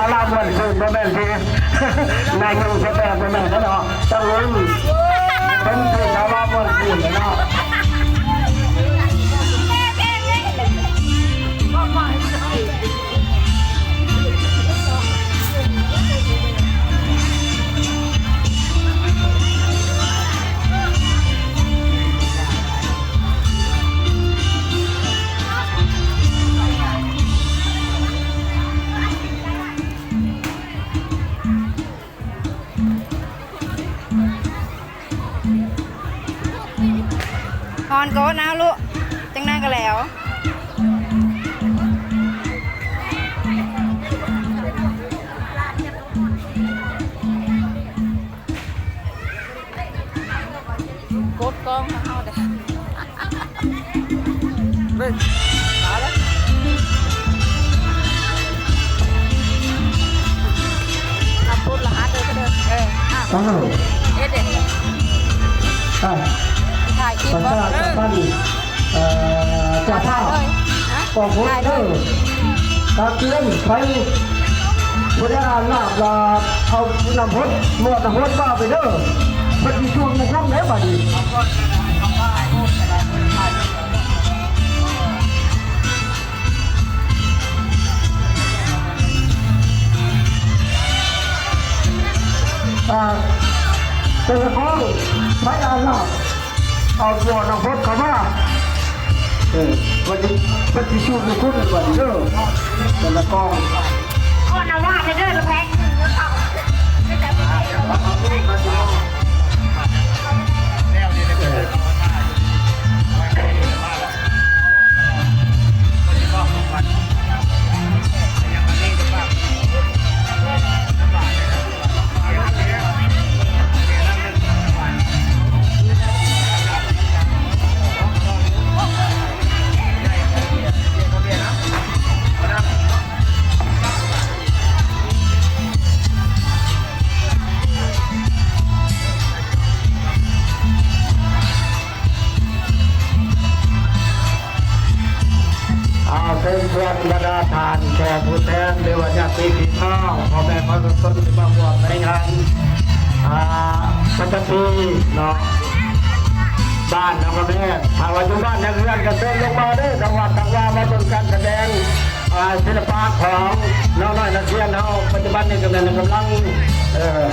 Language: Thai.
าวลาวมวนคืนบ่แม่นที่นายยังจะแบบบ่แม่นนะเนาะต้องรู้น อนโกนะลูกจังนั่งกันแล้วกดกล้องมาเอาเด้อเบิ่งมาแล้วทำพูดละฮะเดินก็เดินเอออะอ้าวเอ็ดเด็ดอะถ่ายคลิปประก่อน ชาเอสัมอพันธ์เอ่อเจ้าภาพเลยฮะกองพลถ่ายเดเลอยร์ตาเกียนไปพนักงานลาบลาเอาน้ำพดหมวดน้ำพดบ้าไปเด้อพอดีช่วงในห้องไหนบัดนี้อ่าเป็นของ เอาหมวดน้ำพดเข้ามาเออวันนี้วันที่ชูมือคุณวันนี้เด้อแต่ละกองคนเอาว่าจะเดินแพ็ค เอาเป็นเพื่อนบรรดาทานแขกผู้แทนหรือว่าญาติพี่น้องพ่อแม่พ่อทุกคนที่มาร่วมในงานอ่าประจำปีเนาะบ้านนะพ่อแม่ทางวัดจุบ้านนักเรียนกันเดินลงมาเด้อจังหวัดต่างว่ามาเป็นการแสดงศิลปะของน้องน้อยนักเรียนเฮาปัจจุบันนี้กำลังกำลังเอ่อ